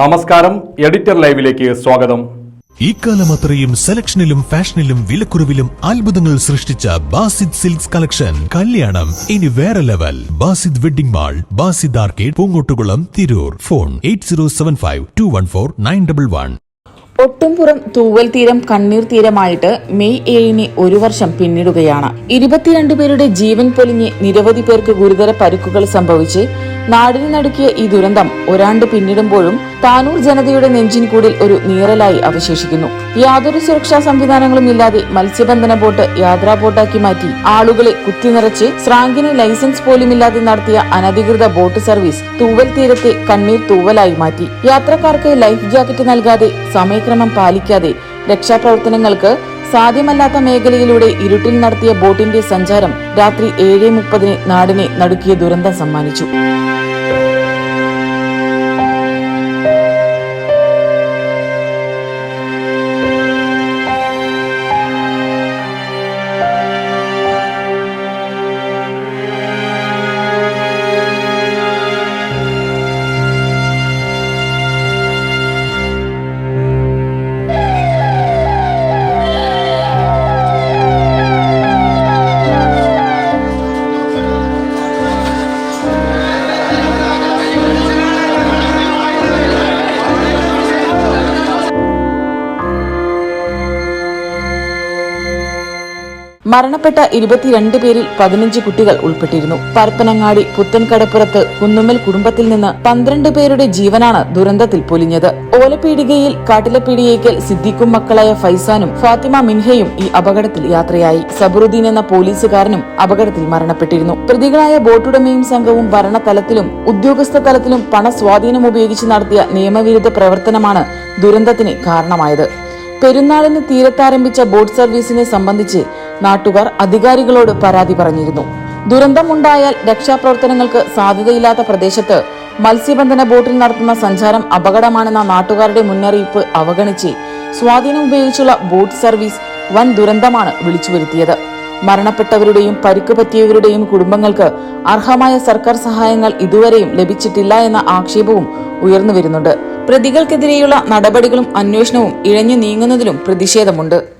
നമസ്കാരം എഡിറ്റർ ലൈവിലേക്ക് സ്വാഗതം. ഈ കാലം അത്രയും സെലക്ഷനിലും ഫാഷനിലും വിലക്കുറവിലും അത്ഭുതങ്ങൾ സൃഷ്ടിച്ച ബാസിദ് സിൽക്സ് കളക്ഷൻ. കല്യാണം ഇനി വേറെ level. Basid wedding mall Basid arcade Poongottukulam Tirur. Phone eight zero seven five two one four nine double one. Ottumpuram Thooval Theeram കണ്ണീർ തീരമായിട്ട് മെയ് ഏഴിന് ഒരു വർഷം പിന്നിടുകയാണ്. ഇരുപത്തിരണ്ട് പേരുടെ ജീവൻ പൊലിഞ്ഞ് നിരവധി പേർക്ക് ഗുരുതര പരുക്കുകൾ സംഭവിച്ച് നാടിന് നടുക്കിയ ഈ ദുരന്തം ഒരാണ്ട് പിന്നിടുമ്പോഴും താനൂർ ജനതയുടെ നെഞ്ചിൻകൂടിൽ ഒരു നീറലായി അവശേഷിക്കുന്നു. യാതൊരു സുരക്ഷാ സംവിധാനങ്ങളും ഇല്ലാതെ മത്സ്യബന്ധന ബോട്ട് യാത്രാ ബോട്ടാക്കി മാറ്റി ആളുകളെ കുത്തിനിറച്ച് സ്രാങ്കിന് ലൈസൻസ് പോലും ഇല്ലാതെ നടത്തിയ അനധികൃത ബോട്ട് സർവീസ് തൂവൽ തീരത്തെ കണ്ണീർ തൂവലായി മാറ്റി. യാത്രക്കാർക്ക് ലൈഫ് ജാക്കറ്റ് നൽകാതെ സമയക്രമം പാലിക്കാതെ രക്ഷാപ്രവർത്തനങ്ങൾക്ക് സാധ്യമല്ലാത്ത മേഖലയിലൂടെ ഇരുട്ടിൽ നടത്തിയ ബോട്ടിന്റെ സഞ്ചാരം രാത്രി ഏഴ് മുപ്പതിന് നാടിനെ നടുക്കിയ ദുരന്തം സമ്മാനിച്ചു. മരണപ്പെട്ട ഇരുപത്തിരണ്ട് പേരിൽ പതിനഞ്ച് കുട്ടികൾ ഉൾപ്പെട്ടിരുന്നു. പരപ്പനങ്ങാടി പുത്തൻകടപ്പുറത്ത് കുന്നുമ്മൽ കുടുംബത്തിൽ നിന്ന് പന്ത്രണ്ട് പേരുടെ ജീവനാണ് ദുരന്തത്തിൽ പൊലിഞ്ഞത്. ഓലപ്പീടികയിൽ കാട്ടിലപ്പീടിയേക്കൽ സിദ്ദിഖും മക്കളായ ഫൈസാനും ഫാത്തിമ മിൻഹയും ഈ അപകടത്തിൽ യാത്രയായി. സബറുദ്ദീൻ എന്ന പോലീസുകാരനും അപകടത്തിൽ മരണപ്പെട്ടിരുന്നു. പ്രതികളായ ബോട്ടുടമയും സംഘവും ഭരണതലത്തിലും ഉദ്യോഗസ്ഥ തലത്തിലും പണസ്വാധീനം ഉപയോഗിച്ച് നടത്തിയ നിയമവിരുദ്ധ പ്രവർത്തനമാണ് ദുരന്തത്തിന് കാരണമായത്. പെരുന്നാളിന് തീരത്താരംഭിച്ച ബോട്ട് സർവീസിനെ സംബന്ധിച്ച് നാട്ടുകാർ അധികാരികളോട് പരാതി പറഞ്ഞിരുന്നു. ദുരന്തമുണ്ടായാൽ രക്ഷാപ്രവർത്തനങ്ങൾക്ക് സാധ്യതയില്ലാത്ത പ്രദേശത്ത് മത്സ്യബന്ധന ബോട്ടിൽ നടത്തുന്ന സഞ്ചാരം അപകടമാണെന്ന നാട്ടുകാരുടെ മുന്നറിയിപ്പ് അവഗണിച്ച് സ്വാധീനം ഉപയോഗിച്ചുള്ള ബോട്ട് സർവീസ് വൻ ദുരന്തമാണ് വിളിച്ചു വരുത്തിയത് മരണപ്പെട്ടവരുടെയും പരിക്ക് പറ്റിയവരുടെയും കുടുംബങ്ങൾക്ക് അർഹമായ സർക്കാർ സഹായങ്ങൾ ഇതുവരെയും ലഭിച്ചിട്ടില്ല എന്ന ആക്ഷേപവും ഉയർന്നു വരുന്നുണ്ട് പ്രതികൾക്കെതിരെയുള്ള നടപടികളും അന്വേഷണവും ഇഴഞ്ഞു നീങ്ങുന്നതിലും പ്രതിഷേധമുണ്ട്.